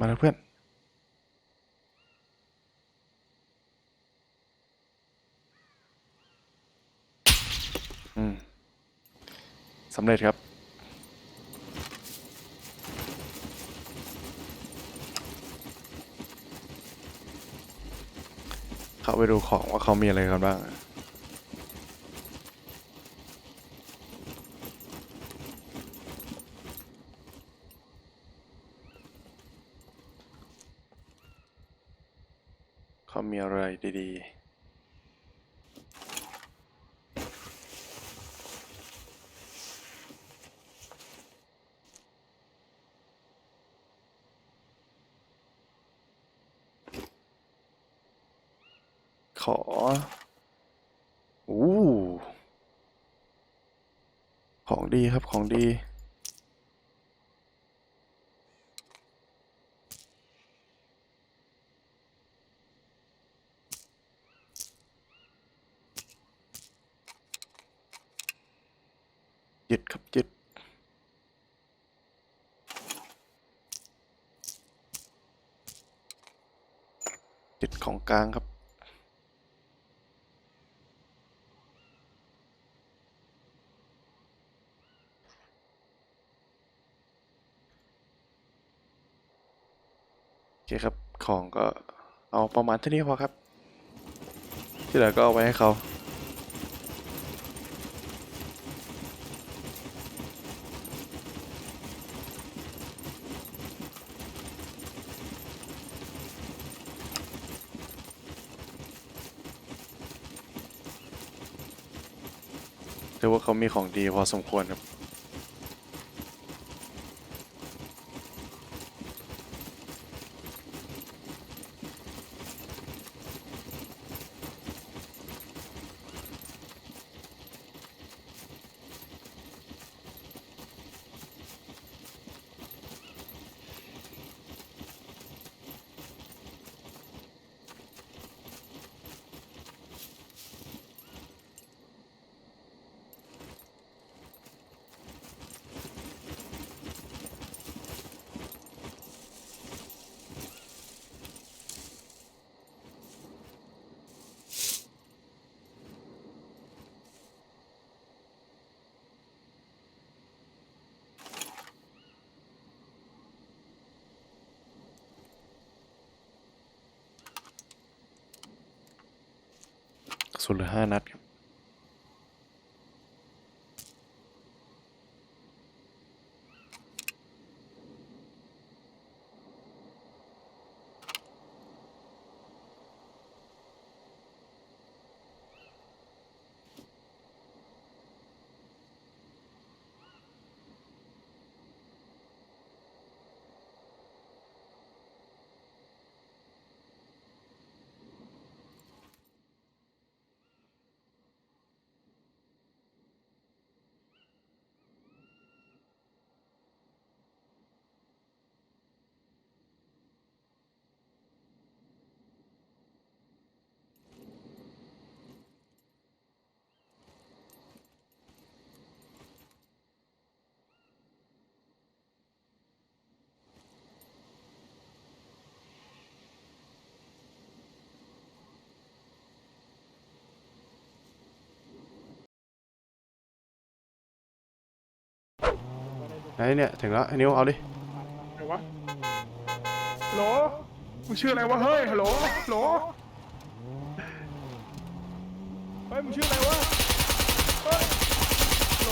มาแล้วเพื่อน อืมสำเร็จครับ เข้าไปดูของว่าเขามีอะไรกันบ้าง เขามีอะไรดีๆ ขอ อู้ ของดีครับ ของดี ยึดครับยึดยึดของกลางครับโอเคครับ ของก็เอาประมาณเท่านี้พอครับ ที่เหลือก็เอาไว้ให้เขา ถือว่าเขามีของดีพอสมควรครับ สุดหรือห้านัดครับ ไหนเนี่ยถึงแล้วไอ้นิ้วเอาดิไหนวะฮัลโหลมึงชื่ออะไรวะเฮ้ยฮัลโหลฮัลโหลเฮ้ยมึงชื่ออะไรวะเฮ้ยฮัลโหล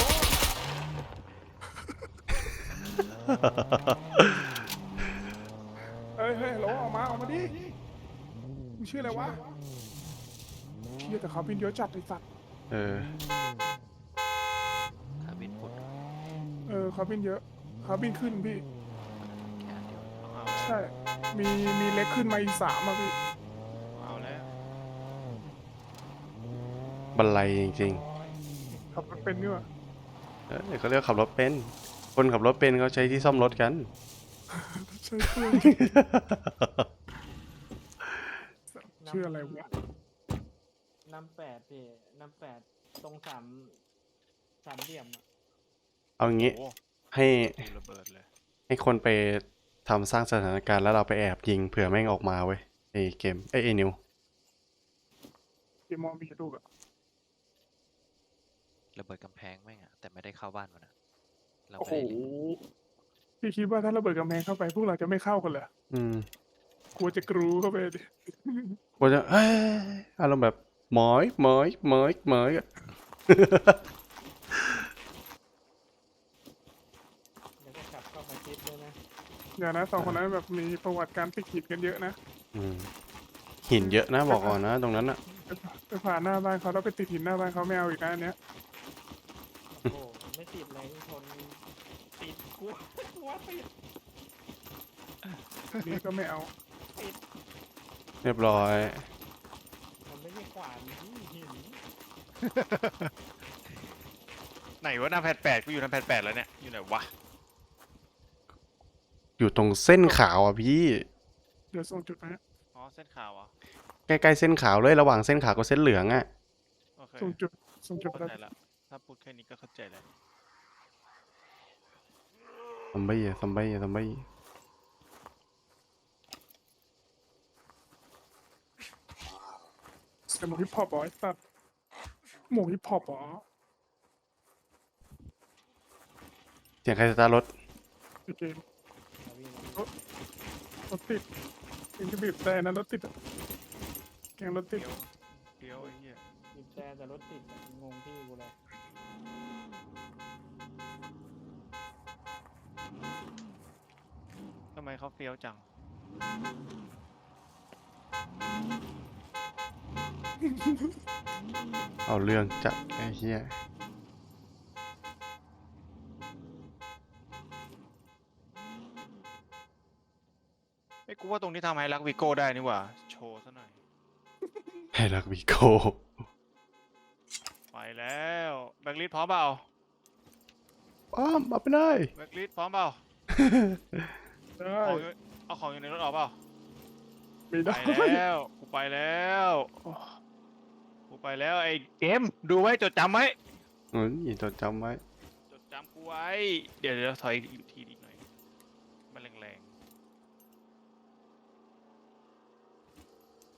เฮ้ยเฮ้ยฮัลโหลออกมาออกมาดิมึงชื่ออะไรวะเชี่ยแต่เขาบินเยอะจัดไอสัตว์เออ ขาบินปุด เออเขาบินเยอะเขาบินขึ้นพี่ แค่เดียวต้องเอาใช่ มีมีเล็กขึ้นมาอีกสามอะพี่เอาแล้วบันไลจริงขับรถเป็นนี่วะๆเออเขาเรียกขับรถเป็น คนขับรถเป็นเขาใช้ที่ซ่อมรถกัน ใช่เพื่อนชื่ออะไรวะน้ำแปดพี่น้ำแปดตรงสามสามเหลี่ยมอะ เอางี้โอ้ให้มีระเบิดเลย ให้คนไปทำสร้างสถานการณ์แล้วเราไปแอบยิงเผื่อแม่งออกมาเว้ยไอเกมไอยไอนิวเกมมอมีลูกอะระเบิดกำแพงแม่งอะแต่ไม่ได้เข้าบ้านมันอะเราโอ้ไม่โหได้พี่คิดว่าถ้าระเบิดกำแพงเข้าไป พวกเราจะไม่เข้ากันเหรออืมกลัวจะกรูเข้าไปดิกูจะเอ้ยอารมณ์แบบหมอยหมอยหมอยหมอยอะ เดี๋ยวก็กลับเข้ามาคิดด้วยนะ อย่านะสองคนนั้นแบบมีประวัติการติดหินกันเยอะนะอืมหินเยอะนะบอกก่อนนะ ตรงนั้นอะไปไปผ่านหน้าบ้านเขาแล้วไปติดหินหน้าบ้านเขาไม่เอาอีกนะอันเนี้ยโอ้โหไม่ติดเลยชนติดกลัวกลัวติดอันนี้ก็ไม่เอาเรียบร้อย มันไม่ใช่ขวานนี่หินไหนวะหน้าแพดแปดกูอยู่หน้าแพดแปดแล้วเนี่ย อยู่ไหนวะ อยู่ตรงเส้นขาวอะพี่ เดี๋ยวส่งจุดมาให้อ๋อเส้นขาวเหรอะใกล้ๆเส้นขาวเลยระหว่างเส้นขาวกับเส้นเหลืองอะ โอเคส่งจุดส่งจุดเข้าแล้วใจละถ้าพูดแค่นี้ก็เข้าใจแล้วซอมบี้อะซอมบี้อะซอมบี้แต่หมูฮิปฮอปบอยสัตว์หมูฮิปฮอปบอเสียงใครสตาร์ทรถโอเคเอาวิ่ง รถติดยังจะบีบแต่นะรถติดอะแกงรถติด เดี๋ยวเดี๋ยวไอ้เหี้ยบีบแต่แต่รถติดอะงงที่กูเลยทำไมเขาเฟี้ยวจัง เอาเรื่องจัดไอ้เหี้ย กูว่าตรงนี้ทำให้รักวิโก้ได้นี่หว่า โชว์ซะหน่อย ให้รักวีโก้ ไปแล้วแบ็กลิสพร้อมเปล่าอ้ามมาไปได้แบ็กลิสพร้อมเปล่าได้ของอยู่เอาของอยู่ในรถออกเปล่า ไม่ไปได้แล้ว กูไปแล้ว กูไปแล้วไอ้เกมดูไว้จดจำไว้เอ้ยจดจำไว้ จดจำกูไว้ เดี๋ยวเดี๋ยวถอยอีกทีอีกหน่อย มันแรงๆ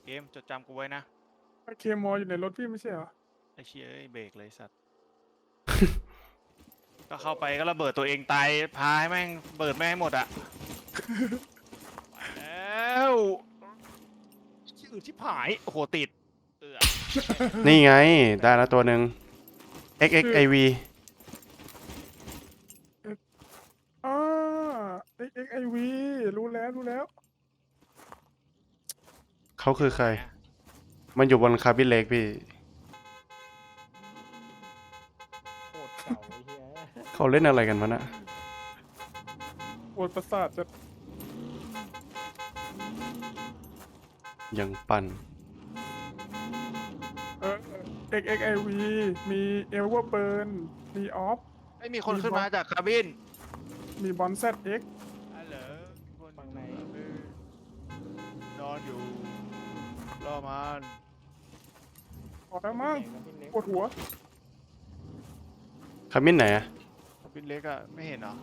เก มจดจำกูไว้นะ เคมออยู่ในรถพี่ไม่ใช่เหรอ ไอ้เชี่ยเอ้ยเบรกเลยสัตว์ ก็เข้าไปก็ระเบิดตัวเองตายพาให้แม่งเบิดแม่งให้หมดอะ ไปแล้วชื่อชิบหายโอ้โหติดเออนี่ไง ได้แล้วตัวหนึ่ง XXIV อ่า XXIV รู้แล้วรู้แล้ว เขาคือใคร มันอยู่บนคาร์บินเล็กพี่ โคตรเก่าไอ้เหี้ยเขาเล่นอะไรกันวะน่ะปวดประสาทจะยังปั่น เออ XXIV มี e l v e r Burn มีออฟ ไม่มีคนขึ้นมาจากคาร์บินมีบอล ZX ฮัลโหลมีคนฝั่งไหน นอนอยู่ร อมันพอแล้วมั้งไหนกับพี่เล็กปวดหัวคาร์บินไหนอะคาร์บินเล็กอะไม่เห็นเหรอ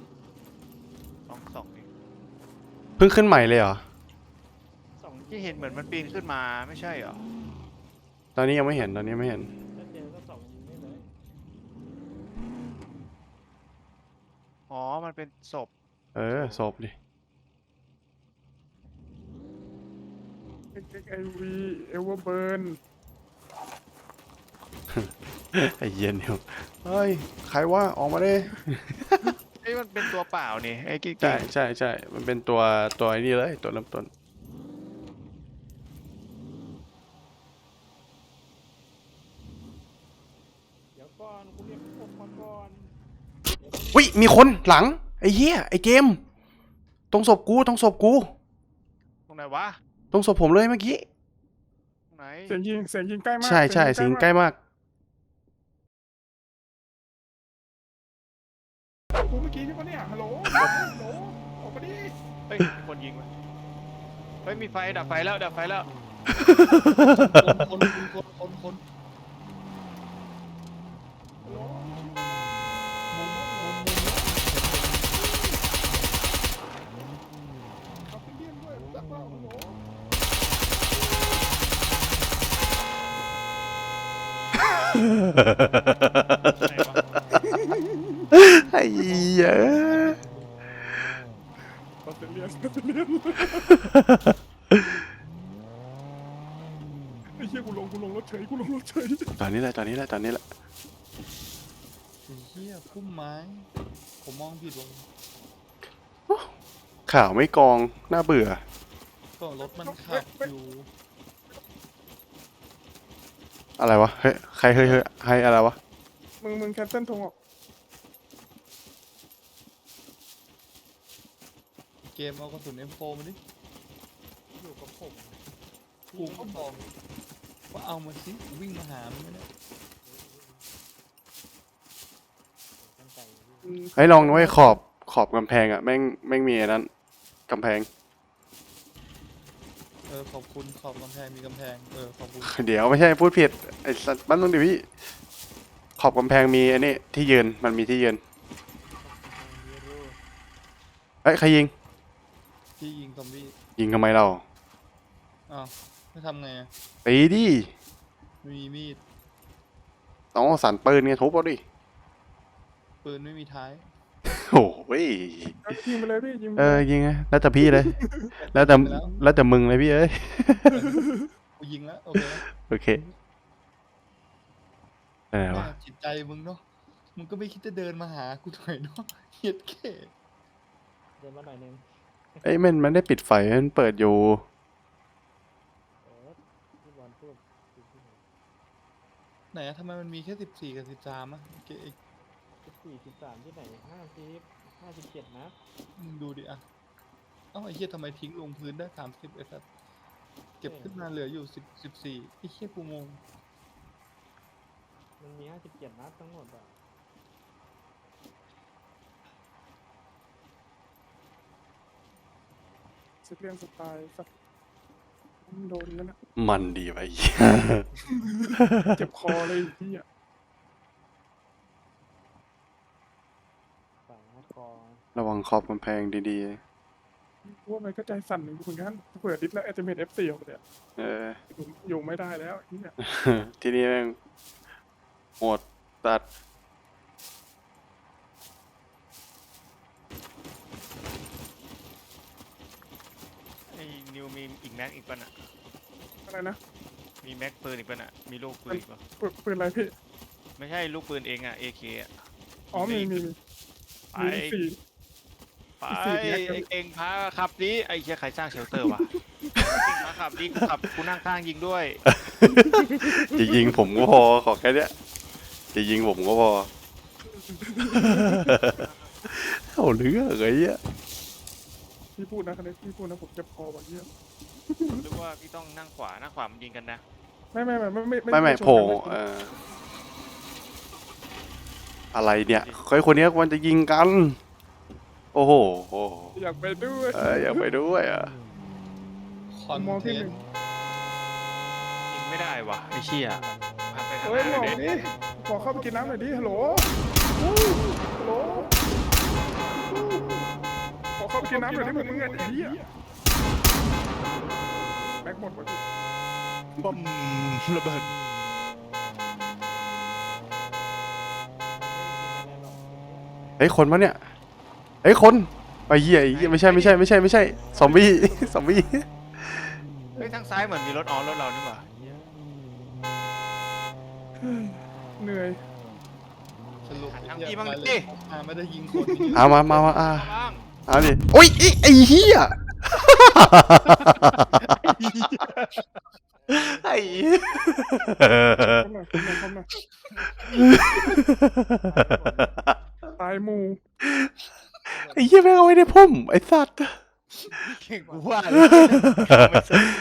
สองสองนี่เพิ่งขึ้นใหม่เลยเหรอ สองที่เห็นเหมือนมันปีนขึ้นมาไม่ใช่เหรอตอนนี้ยังไม่เห็นตอนนี้ไม่เห็น ถ้าเจอก็สองยิงได้เลยอ๋อมันเป็นศพเออศพดิ XXIV e l v e r Burn ไอ้เหี้ย็นอยู่เฮ้ยใครว่าออกมาดิเอ้ยมันเป็นตัวเปล่านี่ไอ้กิ๊กใช่ใช่ใช่มันเป็นตัวตัวไอ้นี่เลยตัวเริ่มต้น เดี๋ยวก่อนกูเรียกพวกมาก่อนวิมีคนหลัง ไอ้เหี้ยไอ้เกมตรงศพกูตรงศพกู ตรงไหนวะ ตรงศพผมเลยเมื่อกี้ตรงไหนเสียงยิงเสียงยิงใกล้มากใช่ใช่สิงใกล้มาก กูเมื่อกี้ใช่ปะเนี่ยฮัลโหลฮัลโหลออกมาดิเฮ้ยมีคนยิงวะเฮ้ยมีไฟดับไฟแล้วดับไฟแล้วคนคนคนคนคน ฮัลโหล มุมมุมมุม ไหนวะไอ้เหี้ยออสเตรเลียนออสเตรเลียนไอ้เหี้ยกูลงกูลงรถเฉยกูลงรถเฉยตอนนี้แหละตอนนี้แหละตอนนี้แหละไอ้เหี้ยพุ่มไม้ ผมมองผิดลงข่าวไม่กองน่าเบื่อ ก็รถมันขับอยู่ อะไรวะ เฮ้ย ใครเฮ้ยเฮ้ยให้อะไรวะ มึงมึงแคนเซิลทงออกเกมเอากระสุน M4 มาดิ อยู่กับผมกูก็บอกว่าเอามาสิวิ่งมาหามันไม่ได้ตั้งใจพี่อืมให้ลองไว้ขอบขอบกำแพงอะแม่งแม่งมีไอ้นั้นกำแพง เออขอบคุณขอบกำแพงมีกำแพงเออขอบคุณเดี๋ยวไม่ใช่พูดผิดไอ้สัตว์บ้านมึงดิพี่ขอบกำแพงมีไอ้นี่ที่ยืนมันมีที่ยืนฮีโร่เฮ้ยใครยิงที่ยิงซอมบี้ยิงทำไมเราอ้าวไม่ทำไงอะตีดิไม่มีมีดต้องเอาสันปืนไงทุบเอาดิปืนไม่มีท้าย โอ้ยเอายิงไปเลยพี่ยิงไปเอเลอยยิงไงแล้วแต่พี่เลย แล้วแต่แล้วแต่มึงเลยพี่เอ้ยกูยิงแล้วโอเคแล้วโอเคอะไรวะแม่จิตใจมึงเนาะมึงก็ไม่คิดจะเดินมาหากูหน่อยเนาะเฮียดแค่เดินมาหน่อยนึงเอ้ยมันมันได้ปิดไฟมันเปิดอยู่เออพี่บอลพูดพูดพูดไหนอะทำไมมันมีแค่สิบสี่กับสิบสามอะเกไอ้ สิบสี่สิบสามที่ไหนห้าสิบห้าสิบเจ็ดนะมึงดูดิอะเอ้าไอ้เหี้ยทำไมทิ้งลงพื้นได้สามสิบไอ้สัสเก็บขึ้นมาเหลืออยู่สิบสิบสี่ไอ้เหี้ยกูงงมันมีห้าสิบเจ็ดนัดทั้งหมดอะสเลียนสไตล์สักมึงโดนกันนะมันดีไป เจ็บคอเลยพี่อะ สายนัดคอ ระวังขอบกำแพงดีว่ามันก็ใจสั่นเหมือนกันเปิดดิสแล้วเอเจเมทเอฟซีออกเลยอะๆเออ อยู่อยู่ไม่ได้แล้วนี่เนี่ยที่นี่แม่งโหดตัด ไอ้นิวมีอีกแม็กอีกป่ะน่ะ อะไรนะมีแม็กปืนอีกป่ะน่ะ มีลูกปืนอีกป่ะ ปืนปืนอะไรพี่ ไม่ใช่ลูกปืนเองอะ AK อะอ๋อมีมีมีไปมีสี่ ไปสี่แม็กไอ้เก่งพาขับดิไอ้เชี่ยใครสร้างเชลเตอร์วะเก่งพาขับดิกูขับกูนั่งข้างยิงด้วยจะยิงผมก็พอขอแค่เนี้ยจะยิงผมก็พอเอาเรื่องไอ้เหี้ยพี่พูดนะคันนี้พี่พูดนะผมเจ็บคอวันนี้ยหรือว่าพี่ต้องนั่งขวานั่งขวามันยิงกันนะไม่ไม่ไม่ไม่ไม่ไม่ไม่ชนโผล่กันเอออะไรเนี่ยใครคนเนี้ยมันจะยิงกันโอ้โหโอ้โหอยากไปด้วยเอออยากไปด้วยอะคอนมองเทที่หนนึ่งต์ยิงไม่ได้วะไอ้เชี่ยพาไปทางเฮ้ยหหมน้าอกเลยดินี่ขอเข้าไปกินน้ำหน่อยดิฮัลโหลอู้ฮัลโหลขอเข้าไปกินน้ำหน่อยดิมึงมึงไงไอ้เหี้ยแม็กหมดวะดิบอมระเบิดเฮ้ยคนมะเนี่ยเฮ้ยคนไอ้เหี้ยไอ้เหี้ยไม่ใช่ไม่ใช่ไม่ใช่ไม่ใช่ซอมบี้ซอมบี้เฮ้ยทางซ้ายเหมือนมีรถออรถเรานี่หว่าเหนื่อยสรุปหันทางไอ้พี่เหี้ยมั่งไปดิเลยอ่าไม่ได้ยิงคนยิงเอามามามาอะเอาบ้างเอาดิโอ้ยไอ้ไอ้เหี้ยไอ้เหี้ยเข้ามาเข้ามาเข้ามาตายหมู ไอ้เหี้ยแม่งเอาไว้ในพุ่มไอ้สัตว์เก่งกูว่าเลย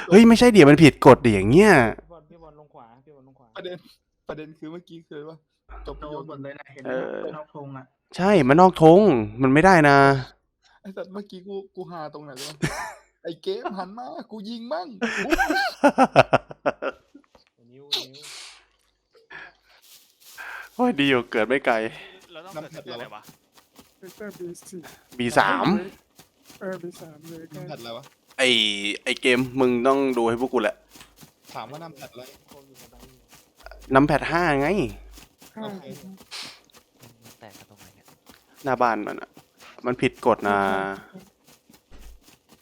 เฮ้ย ไม่ใช่เดี๋ยวมันผิดกฎดิอย่างเงี้ย พี่บอลพี่บอลลงขวาพี่บอลลงขวาประเด็น ประเด็นคือเมื่อกี้คือว่าจบประโยคหมดเลยนะเออใช่มันนอกธงมันไม่ได้นะ ไอ้สัตว์เมื่อกี้กูกูหาตรงไหนวะไอ้เกมหันมา กูยิงมั่งนิ้วนิ้วโอ้ยดีอยู่เกิดไม่ไกลเราต้องเกิดเกิดอะไรวะ เวกเตอร์บีสี่ B สามเออบีสามเลยนำแพดอะไรวะไอไอเกมมึงต้องดูให้พวกกูแหละถามว่านำแพดอะไรโคมอยู่กับดังอยู่นำแพดห้าไง ห้าโอเค มันแตกกันตรงไหนเนี่ยหน้าบ้านมันอะมันผิดกฎนะ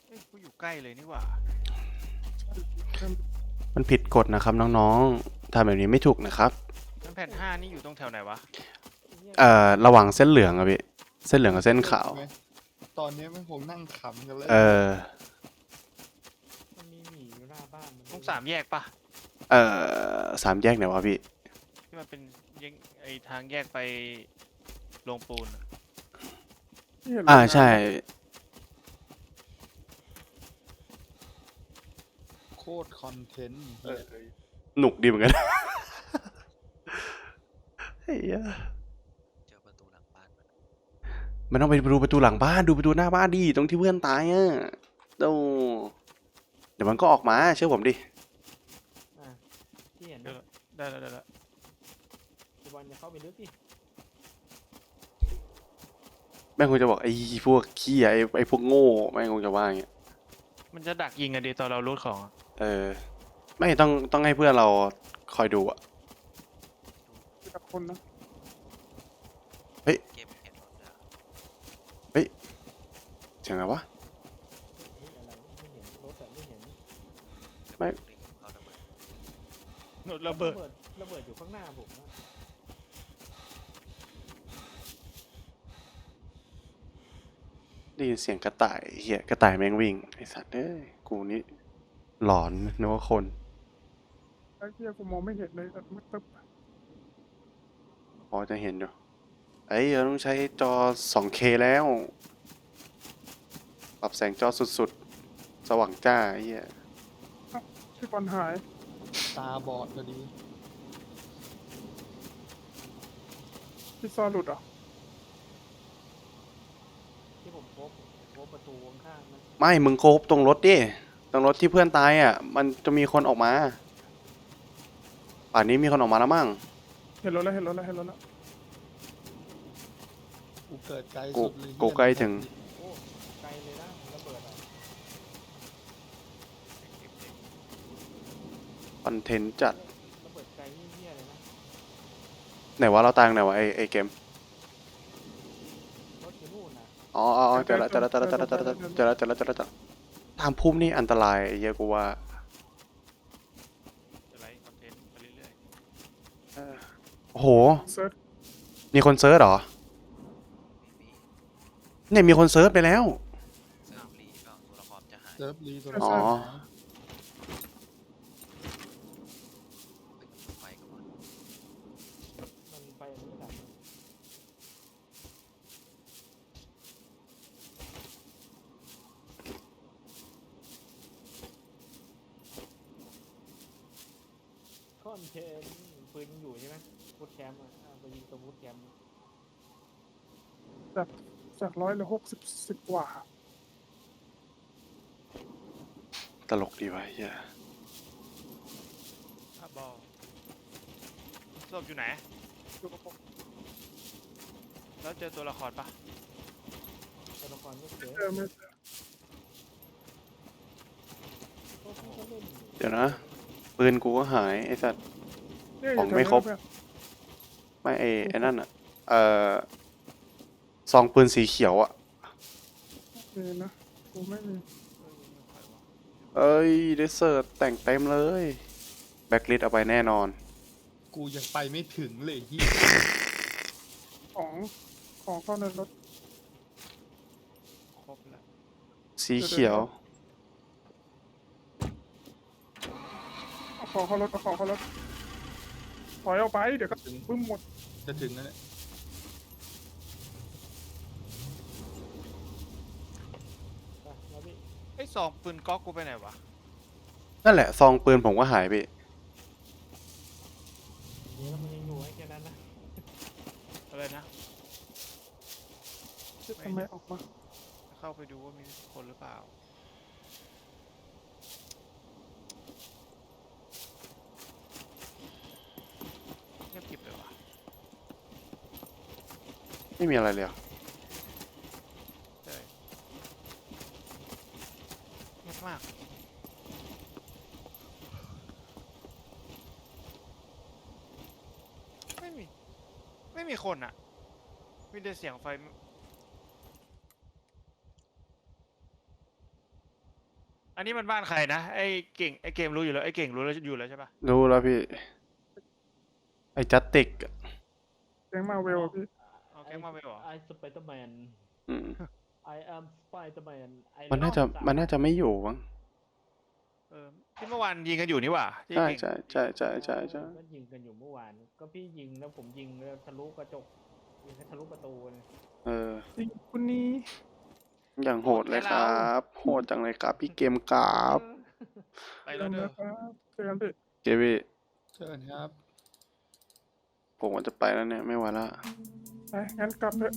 เอ้ยกูอยู่ใกล้เลยนี่หว่า มันผิดกฎนะครับน้องๆทำแบบนี้ไม่ถูกนะครับ น้ำแผ่นห้านี่อยู่ตรงแถวไหนวะ เอ่อระหว่างเส้นเหลืองอะพี่ เส้นเหลืองกับเส้นขาว ตอนนี้มันคงนั่งขำกันเลยเออ มันมีหมีอยู่หน้าบ้านนตรงสามแยกปะเอ่อสามแยกไหนวะพี่ ที่มันเป็นแยกไอทางแยกไปโรงปูนอะอ่าใช่ โคตรคอนเทนต์หนุกดีเหมือนกัน เฮ้ย เจอประตูหลังบ้านมัน มันต้องไปดูประตูหลังบ้านดูประตูหน้าบ้านดิตรงที่เพื่อนตายอะโตเดี๋ยวมันก็ออกมาเชื่อผมดิอะที่เห็นเดี๋ยวนะได้แล้วได้แล้วพี่บอลจะเข้าไปลึกดิแม่งคงจะบอกไอ้พวกขี้ยไอ้ไอ้พวกโง่แม่งคงจะว่าอย่างเงี้ยมันจะดักยิงกันดีตอนเรารูดของอะเออ ไม่ต้องต้องให้เพื่อนเราคอยดูอะกับคนนะ เกมเห็นรถด้วย เสียงอะไรวะเฮ้ยอะไรไม่เห็นรถแต่ไม่เห็นไม่ลิงเขาระเบิดโดนระเบิดระเบิดอยู่ข้างหน้าผมนะได้ยินเสียงกระต่ายเหี้ยกระต่ายแม่งวิ่งไอสัตว์เอ้ยกูนี่หลอนนึกว่าคน ไอ้เหี้ยกูมองไม่เห็นเลยมืดตึ๊บพอจะเห็นอยู่เอ้ยเราต้องใช้จอ 2K แล้วป รับแสงจอสุดๆ สว่างจ้าไอ้เหี้ยที่บอลหาย ตาบอดพอดีที่ซอหลุดเหรอะที่ผมพบพบประตูข้างๆมันไม่ มึงโคบตรงรถดิ ตรงรถที่เพื่อนตายอะ มันจะมีคนออกมา ป่านนี้มีคนออกมาแล้วมั้ง เห็นรถแล้วเห็นรถแล้วเห็นรถแล้ว กูเกิดไกลกูสุดเลยกูใกล้ถึงโอ้ไกลเลยนะระเบิดอะ คอนเทนต์จัดระเบิดไกลเหี้ยๆเลยนะไหนวะเราตายตรงไหนวะไอไอเกมรถอยู่นู่นนะอ๋ออ๋ออ๋อเจอแล้วเจอแล้วเจอแล้วเจอแล้วเจอแล้วเจอแล้วเจอแล้วเจอแล้วเจอแล้วตามพุ่มนี่อันตรายไอ้เหี้ยกูว่าจะไลฟ์คอนเทนต์ไปเรื่อยโอ้โห เซิร์ชมีคนเซิร์ชเหรอมีมีเนี่ยมีคนเซิร์ชไปแล้วเสื้อรีก็ตัวละครจะหายเซิร์ฟรีตัวอ๋อไปกับไฟก่อน มันไปไม่ดับนะ คอนเทนต์ปืนยังอยู่ใช่ไหมบูทแคมป์อะอะไปยิงตัวบูทแคมป์จากจากร้อยเหลือหกสิบสิบกว่า ตลกดีวะไอ้เหี้ยๆอะบอลศพอยู่ไหน อยู่กับผมแล้วเจอตัวละครปะตัวละครก็เจอเจอไม่เจอก็พี่ก็เล่นอยู่เดี๋ยวนะปืนกูก็หายไอ้สัตว์เนี่ยอ ของยู่ไม่แถวครบเนี้ยไม่ไอ้ไอ้นั่นอะ เอ่อซองปืนสีเขียวอะเพื่อนมีนะกูไม่มีเออยิงไม่ค่อยวะเอ้ยเดสเซอร์แต่งเต็มเลย แบ็คลิสเอาไปแน่นอน กูยังไปไม่ถึงเลยที่ของของเข้าในรถครบแล้วสีเขียว เอาของเข้ารถเอาของเข้ารถ ถอยออกไป เดี๋ยวก็ถึงปึ้มหมด จะถึงแล้วเนี่ยไปแล้วพี่ไอ้ยซองปืนก๊อกกูไปไหนวะนั่นแหละซองปืนผมก็หายไปนี่แล้วมันยังอยู่ไอ้แค่นั้นนะอะไรนะ ทำไมออกมา เข้าไปดูว่ามีคนหรือเปล่า เงียบกริบเลยวะ ไม่มีอะไรเลยอะใช่เงียบมาก ไม่มีคนอะมีแต่เสียงไฟ อันนี้มันบ้านใครนะ ไอ้เก่ง ไอ้เกมรู้อยู่แล้ว ไอ้เก่งรู้แล้วอยู่แล้วใช่ปะรู้แล้วพี่ ไอ้จัตติกอะแก๊งมาเวลอะพี่เอาแก๊ งมาไปเหรอไอสไปเดอร์แมนอืม I am Spider-Man มันน่าจะมันน่าจะไม่อยู่มั้งเออที่เมื่อวานยิงกันอยู่นี่หว่าที่ใช่เก่งใช่ใช่ใช่ใช่ใช่ก็ยิงกันอยู่เมื่อวาน ก็พี่ยิงแล้วผมยิงแล้วทะลุกระจกยิงให้ทะลุประตูเลยเออ จริงคุณนี้อย่างโหดเลยครับ โหดจังเลยครับ พี่เกมกราบไปแล้วเด้อนะครับเจอกันพี่เจวี่เชิญครับ ผมว่าจะไปแล้วเนี่ย ไม่ไหวละ ไปงั้นกลับเถอะ